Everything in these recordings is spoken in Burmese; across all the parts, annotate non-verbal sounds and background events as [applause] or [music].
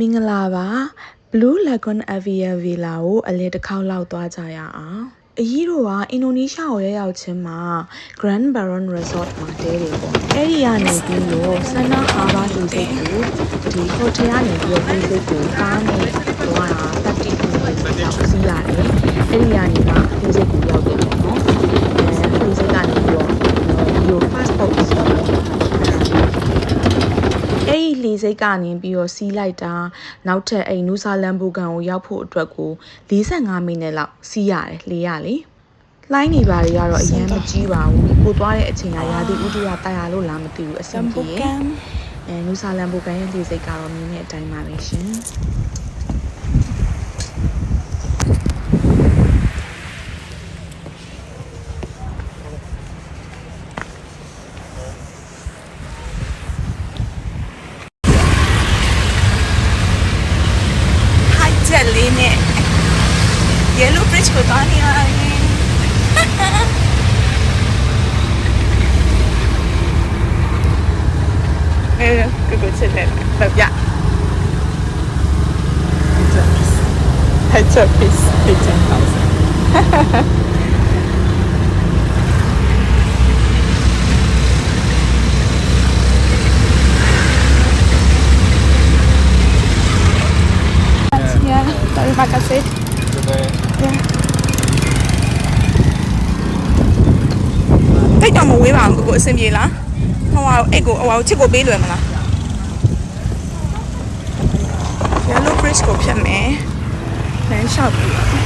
မင်္ဂလာပါ Blue Lagoon Avian Villa ကိုအလဲတစ်ခေါက်လောက်သွားကြရအောင်အကြီးတို့ကအင်ဒိုနီးရှားကိုရောက်ရောက်ချင်းမှာ Grand Baron Resort မှာတဲတယ်ပေါ့အဲ့ဒီကနေပြီးတော့ Sana Harbor လူစိတ်ကိုဒီဟိုတယ်ကနေပြီးတော့လူစိတ်ကိုကားနဲ့သွားတာ30မိနစ်လောက်စီးရတယ်အဲ့ဒီကနေမှလူစိတ်ကိုရောက်တယ်ပေါ့နော်အဲလူစိတ်ကနေပြီးတော့ဒီလို passport ဆိုတာ အဲ့ဒီလေ စိတ်ကနေပြီးတော့စီးလိုက်တာနောက်ထပ်အဲ့နူဆာလန်ဘူကန်ကိုရောက်ဖို့အတွက်ကို45မိနစ်လောက်စီးရတယ်လေရလေလိုင်းနေပါတွေကတော့အရင်မကြီးပါဘူးကိုသွားတဲ့အချိန်ကရာသီဥတုကတာယာလို့လားမသိဘူးအဆင်ပြေရဲ့အဲနူဆာလန်ဘူကန်ရဲ့လေစိတ်ကတော့မြင်တဲ့အတိုင်းပါပဲရှင် 있어요. 그거 제대로. 야. Headshot piece. Headshot piece. Ya, terima kasih. Ya. Thích cho một quý bạn của cô xin gì lắm. ဟိုဟာအဲ့ကိုဟိုဟာချစ်ကိုပေးလွယ်မလား Yellow Bridge ကိုဖြတ်မယ်လမ်းလျှောက်ပြီးတော့ဒီ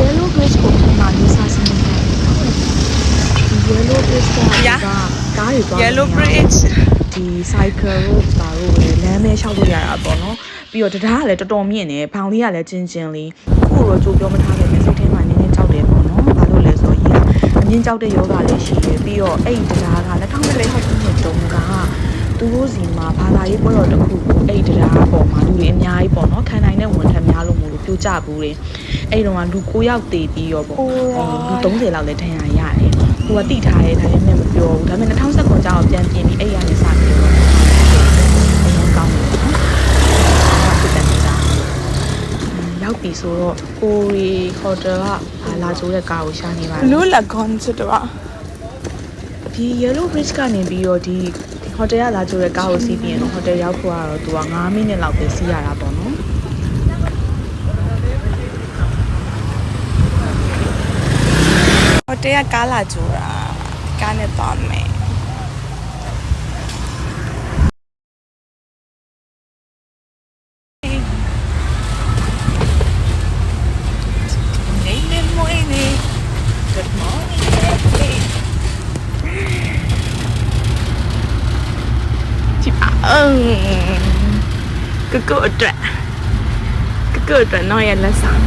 yellow bridge ကိုပြန်လာနေစားစနေတယ်ဒီ yellow bridge ကကားတွေသွား Yellow Bridge ဒီ cycle တို့ပါတို့လည်းလမ်းမဲလျှောက်လို့ရတာပေါ့နော် ပြီးတော့တရားကလည်းတော်တော်မြင့်နေဖောင်လေးကလည်းကျင်းကျင်းလေးခုတော့ကြိုးပြောမထားခဲ့မယ်စိတ်ထဲမှာနည်းနည်းကြောက်တယ်ပေါ့နော်ဘာလို့လဲဆိုတော့ကြီးကအမြင့်ကြောက်တဲ့ယောဂလည်းရှိတယ်ပြီးတော့အဲ့ဒီတရားက2000လောက်ခုနှစ်တုန်းကသူတို့စီမှာဘာသာရေးပွဲတော်တစ်ခုကိုအဲ့ဒီတရားပေါ်မှာလူတွေအများကြီးပေါ့နော်ခံနိုင်တဲ့ဝန်ထမ်းများလို့မို့လို့ပြိုကျဘူးတယ်အဲ့ဒီတော့ကလူ9ယောက်တည်ပြီးရောပေါ့လူ30လောက်လည်းဒဏ်ရာရတယ်ကိုကတိထားတယ်ဒါပေမဲ့မပြောဘူးဒါပေမဲ့2019ကျောင်းပြန်ပြင်ပြီးအဲ့ရနေစပြီးတော့အရင်ကောင်းတယ်နော်ဖြစ်တယ်ကြာရောက် ပြီဆိုတော့ကိုရီဟိုတယ်ကလာကြိုးတဲ့ကားကိုရှာနေပါတယ် Blue Lagoon ဆိုတော့ဒီ Yellow Bridge ကနေပြီးတော့ဒီဟိုတယ်ကလာကြိုးတဲ့ကားကိုစီးပြီးရင်တော့ဟိုတယ်ရောက်ဖို့ကတော့သူက9မိနစ်လောက်ပဲစီးရတာပေါ့နော်ဟိုတယ်ကကားလာကြိုတာကားနဲ့သွားမယ်နေနေမွေးနေ Good morning baby ကြည့်ပါအောင်ကကုတ်အတွက်ကကုတ်အတွက်တော့ရလက်ဆောင်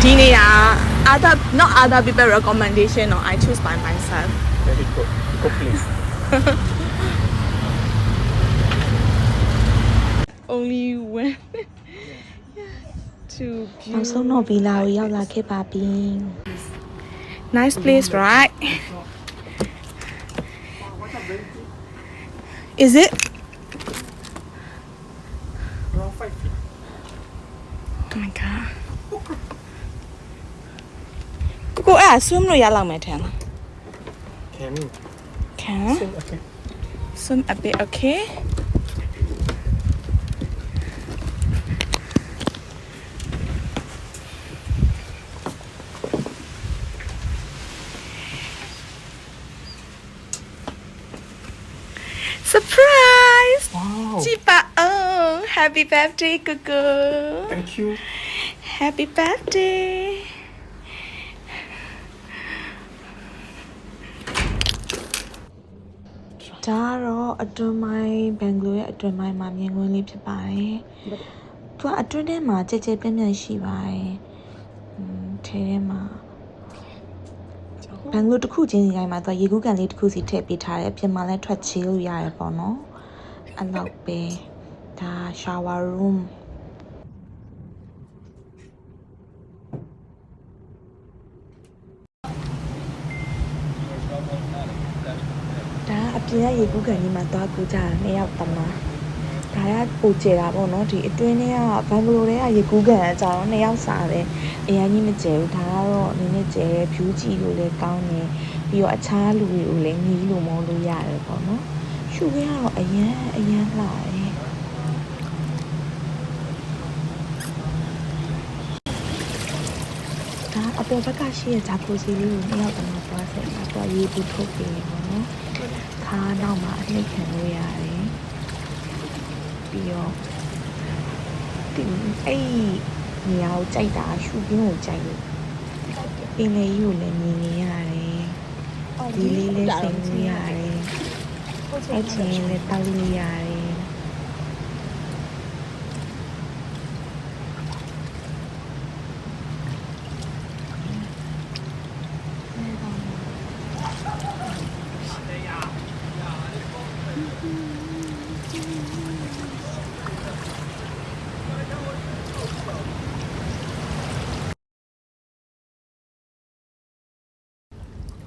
ဒီနေရာ other not other people recommendation or I choose by myself Very good. Go please. only when to နောက်ဆုံးတော့ဗီလာကိုရောက်လာခဲ့ပါပြီ nice place right is it Around five feet. oh my god ကိုကိုအဲ့ swim လို့ရလောက်မယ်ထင်လား Can can swim okay. swim a bit okay Surprise! Wow. ကြည့်ပါအောင် Happy birthday ကိုကို Thank you. Happy birthday ဒါကတော့အတွင်းပိုင်းဘန်ဂလိုရဲ့အတွင်းပိုင်းမှာမြင်ကွင်းလေးဖြစ်ပါတယ်သူကအတွင်းထဲမှာကြဲကြဲပြန့်ပြန့်ရှိပါတယ်อืมထဲထဲမှာ ဘန်ဂလိုတစ်ခုချင်းစီတိုင်းမှာသူကရေကူးကန်လေးတစ်ခုစီထည့်ပေးထားတယ်အပြင်မှာလည်းထွက်ချေးလို့ရတယ်ပေါ့နော်အဲ့လောက်ပဲဒါ shower room ဒါအပြင်ကရေကူးကန်ကြီးမှာသွားကူကြတာနှစ်ယောက်တမ ဒါကပူကျတာပေါ့နော်ဒီအတွင်းထဲကဘန်ဂလိုထဲကရေကူးကန်အကြောင်းနှစ်ယောက်စားတယ်အရင်ကြီးမကျဲဘူးဒါကတော့နည်းနည်းကျဲတယ်ဖြူးကြည့်လို့လည်းကောင်းတယ်ပြီးတော့အခြားလူတွေကိုလည်းညီးလို့မောလို့ရတယ်ပေါ့နော်ရှူခဲကတော့အရန်အရန်လှတယ်ဒါအပေါ်ဘက်ကရှိရဂျာကိုစီလေးကိုနှစ်ယောက်တမသွားဆက်တာတော့ရေပူထုတ်ပေးတယ်ပေါ့နော်ခါနောက်မှာအနှိပ်ခံလို့ရတယ် ပြီးတော့ဒီအဲ့နေရာကိုကြိုက်တာရှူပြင်းကိုကြိုက်လို့ပင်လေကြီးကိုလည်းမြင်နေရတယ်ဒီလေးလေးစိတ်လို့ရတယ်အဲ့ချင်းလည်းတောက်လို့ရတယ်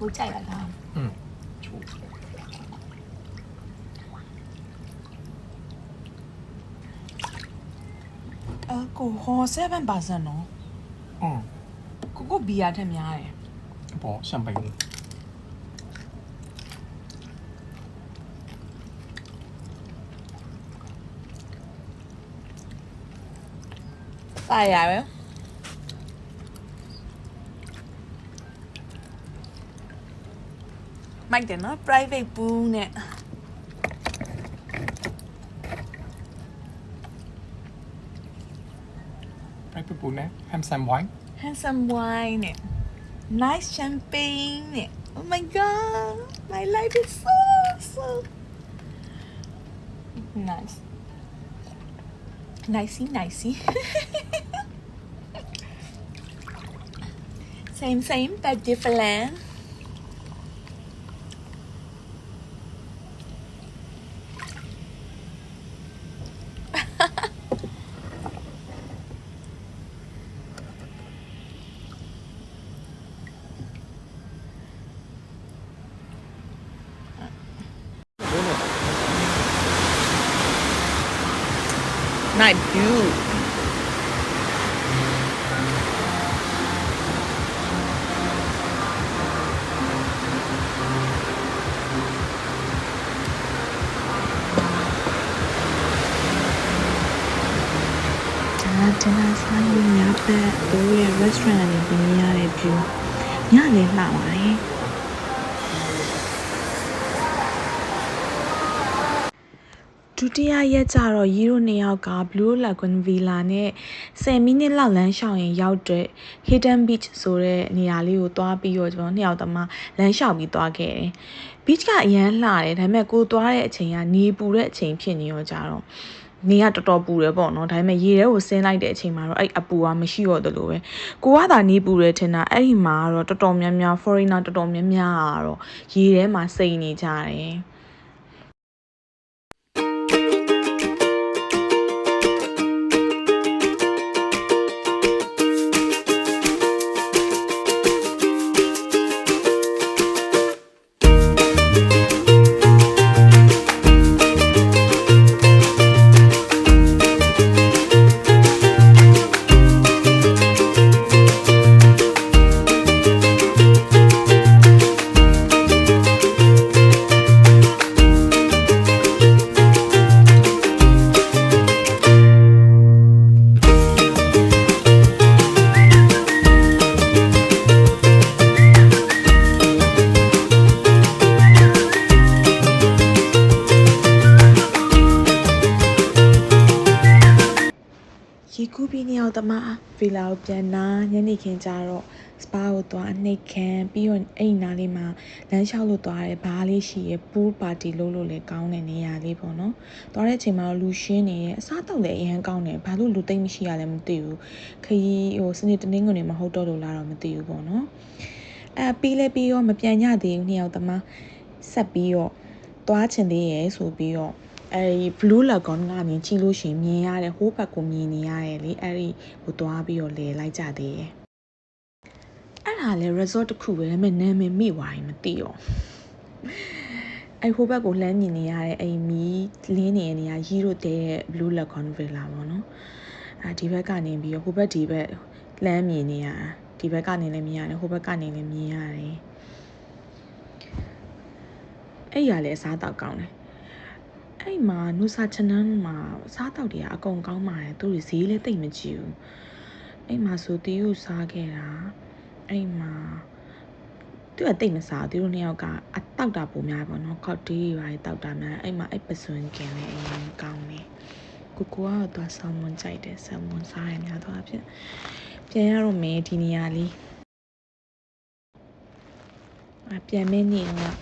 ကိုကြိုက်ရတာอืมအကိုဟော7%နော်อืมကိုကိုဘီယာထက်များတယ်ပေါ့ရှမ်ပိန်းလေးပါရပဲ မိုက်တယ်နော် private pool နဲ့ ไปไปปูนะแฮมแซมไว้ handsome wine နဲ့ nice champagne နဲ့ oh my god my life is so so nice nicey nicey [laughs] same same but different Night view ဒါဒနာဆိုင်ရညဘက်တို့ရဲ့ restaurant တွေမြင်ရတဲ့ view ညလည်းလှပါတယ် ဒုတိယရက်ကျတော့ရီတို့နှစ်ယောက်က Blue Lagoon Villa နဲ့10မိနစ်လောက်လမ်းလျှောက်ရင်ရောက်တဲ့ Hidden Beach ဆိုတဲ့နေရာလေးကိုသွားပြီးတော့ကျွန်တော်နှစ်ယောက်တမလမ်းလျှောက်ပြီးသွားခဲ့တယ်။ beach ကအရန်လှတယ်ဒါပေမဲ့ကိုသွားတဲ့အချိန်ကနေပူတဲ့အချိန်ဖြစ်နေရောကြတော့နေကတော်တော်ပူတယ်ပေါ့နော်ဒါပေမဲ့ရေထဲကိုဆင်းလိုက်တဲ့အချိန်မှာတော့အဲ့အပူကမရှိတော့သလိုပဲကိုကသာနေပူတယ်ထင်တာအဲ့ဒီမှာကတော့တော်တော်များများ foreigner တော်တော်များများကတော့ရေထဲမှာစိတ်နေကြတယ် လာကိုပြန်နာညနေခင်းကျတော့စပါကိုသွားအနှိတ်ခံပြီးတော့အဲ့ဒီနားလေးမှာလမ်းလျှောက်လို့သွားတယ်ဘားလေးရှိရယ်ပူးပါတီလုပ်လို့လည်းကောင်းတဲ့နေရာလေးပေါ့နော်။သွားတဲ့အချိန်မှာတော့လူရှင်းနေရဲ့အစားတောက်လည်းအရန်ကောင်းတယ်ဘာလို့လူသိမ့်မရှိရလဲမသိဘူး။ခရီးဟိုစနေတနင်္ဂနွေမဟုတ်တော့လို့လားတော့မသိဘူးပေါ့နော်။အဲပြီးလဲပြီးတော့မပြန်ညသေးဘူးနှစ်ယောက်တမဆက်ပြီးတော့သွားချင်သေးရဲ့ဆိုပြီးတော့ အဲဒီ blue lagoon ကနေကြည့်လို့ရှရင်မြင်ရတယ်ဟိုးဘက်ကိုမြင်နေရတယ်လေအဲ့ဒီဟိုသွားပြီးတော့လဲလိုက်ကြသေးတယ်အဲ့ဒါလေ resort တစ်ခုပဲဒါပေမဲ့နာမည်မိသွားရင်မသိတော့အဲ့ဟိုဘက်ကိုလှမ်းမြင်နေရတဲ့အဲ့မီးလင်းနေတဲ့နေရာရီးတို့တဲတဲ့ blue lagoon villa ပေါ့နော်အဲဒီဘက်ကနေပြီးတော့ဟိုဘက်ဒီဘက်လှမ်းမြင်နေရတာဒီဘက်ကနေလည်းမြင်ရတယ်ဟိုဘက်ကနေလည်းမြင်ရတယ်အဲ့ရလေအစားတောက်ကောင်းတယ် အဲ့မှာနုစာချနန်းမှာစားတောက်တွေကအကုန်ကောင်းပါတယ်သူတို့ဈေးလည်းတိတ်မကြည့်ဘူးအဲ့မှာဆိုတီးကိုစားခဲ့တာအဲ့မှာသူကတိတ်မစားဘူးသူတို့နှစ်ယောက်ကအတောက်တာပုံများပေါ့နော်ကောက်တီးတွေပါတောက်တာများအဲ့မှာအဲ့ပစွန်ကင်လည်းအရင်ကောင်းတယ်ကိုကိုကတော့သူဆာမွန်ကြိုက်တယ်ဆာမွန်စားရများတော့အဖြစ်ပြန်ရတော့မယ်ဒီနေရာလေးအပြန်မင်းနေတော့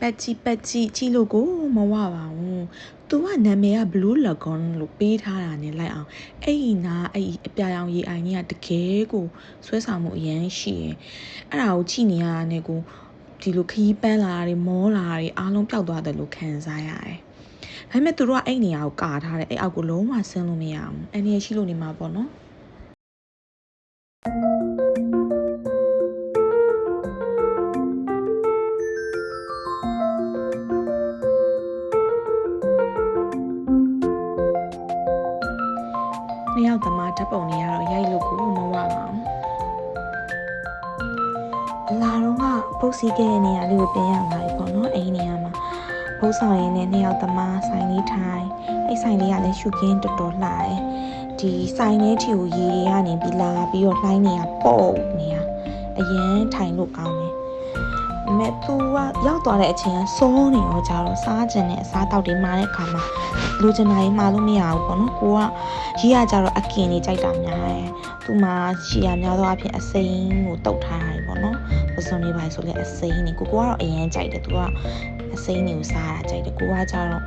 ပက်ကြီးပက်ကြီးကြီးလို့ကိုမဝပါဘူး။ तू ကနာမည်က Blue Lagoon လို့ပေးထားတာနဲ့လိုက်အောင်အဲ့ဒီနာအဲ့ဒီအပြာရောင်ရေအိုင်ကြီးကတကယ်ကိုဆွဲဆောင်မှုအရန်ရှိရယ်။အဲ့ဒါကိုကြည့်နေရတာနဲ့ကိုဒီလိုခရီးပန်းလာတာတွေမောလာတာတွေအားလုံးပျောက်သွားတယ်လို့ခံစားရတယ်။ဒါပေမဲ့သူတို့ကအဲ့နေရာကိုကာထားတယ်အဲ့အောက်ကိုလုံးဝဆင်းလို့မရဘူး။အဲ့နေရာရှိလို့နေမှာပေါ့နော်။ စီခဲ့တဲ့နေရာလေးကိုပြန်ရလာပြီပေါ့နော်အဲ့ဒီနေရာမှာဘုတ်ဆောင်ရင်းနဲ့နှစ်ယောက်သမားဆိုင်လေးထိုင်အဲ့ဆိုင်လေးကလည်းရှုခင်းတော်တော်လှတယ်ဒီဆိုင်လေးထီကိုရေတွေကနေပြီးလာပြီးတော့လှိုင်းနေတာပေါ့နေရအရင်ထိုင်လို့ကောင်းတယ်ဒါပေမဲ့ तू ကရောက်သွားတဲ့အချိန်ကစောနေတော့ကြတော့စားကျင်တဲ့အစားတောက်တွေမှာတဲ့အခါမှာလူကျင်တာကြီးမှာလို့မရဘူးပေါ့နော်ကိုကရေးရကြတော့အကင်လေးကြိုက်တာများတယ်။သူမှရှီရများသောအဖြစ်အစိမ်းကိုတုတ်ထားတယ်ပေါ့နော်။ ပစုံလေးပါဆိုလဲအစိမ်းနေကိုကိုကတော့အရင်ကြိုက်တယ်သူကအစိမ်းတွေကိုစားတာကြိုက်တယ်ကိုကကြတော့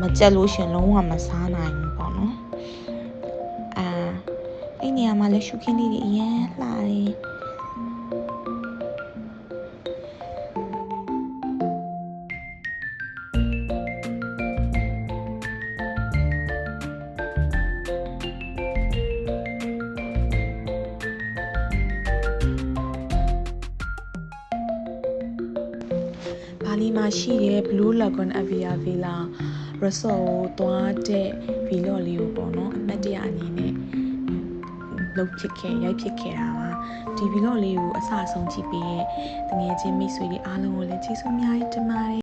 မကြက်လို့ရှင်လုံးဝမစားနိုင်ဘူးပေါ့နော်။အာအဲ့နေရာမှာလဲရှုခင်းလေးတွေအရင်လှတယ်။ မှာရှိတဲ့ Blue Lagoon Avia Villa Resort ကိုသွားတဲ့ vlog လေးကိုပေါ့နော်အမှတ်တရအနေနဲ့လုပ်ဖြစ်ခဲ့ရိုက်ဖြစ်ခဲ့တာပါဒီ vlog လေးကိုအစအဆုံးကြည့်ပြီးရဲ့တငယ်ချင်းမိတ်ဆွေတွေအားလုံးကိုလည်းကျေးဇူးအများကြီးတင်ပါတယ်